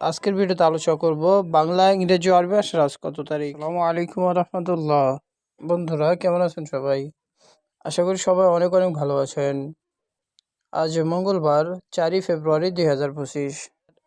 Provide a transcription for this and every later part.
আজকের ভিডিওতে আলোচনা করব বাংলা ইংরেজি আরবি আজ কত তারিখ? আসসালামু আলাইকুম রহমতুল্লাহ। বন্ধুরা কেমন আছেন সবাই? আশা করি সবাই অনেক অনেক ভালো আছেন। আজ মঙ্গলবার চারই ফেব্রুয়ারি দুই হাজার পঁচিশ।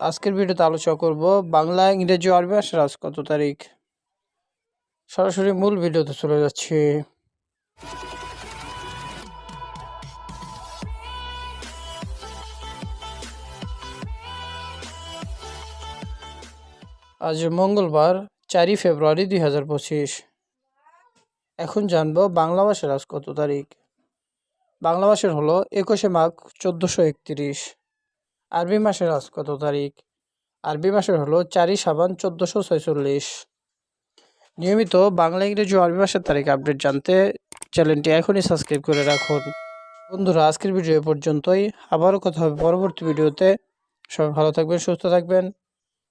আজকের ভিডিওতে আলোচনা করব বাংলা ইংরেজি আরবি আজ কত তারিখ? সরাসরি মূল ভিডিওতে চলে যাচ্ছি। আজ মঙ্গলবার, চারই ফেব্রুয়ারি দুই হাজার পঁচিশ। এখন জানব বাংলা মাসের আজ কত তারিখ। বাংলা মাসের হলো একুশে মাঘ চোদ্দোশো একত্রিশ। আরবি মাসের আজ কত তারিখ। আরবি মাসের হলো চারই সাবান চোদ্দোশো ছয়চল্লিশ। নিয়মিত বাংলা, ইংরেজি ও আরবি মাসের তারিখ আপডেট জানতে চ্যানেলটি এখনই সাবস্ক্রাইব করে রাখুন। বন্ধুরা, আজকের ভিডিও পর্যন্তই। আবারও কথা হবে পরবর্তী ভিডিওতে। সবাই ভালো থাকবেন, সুস্থ থাকবেন।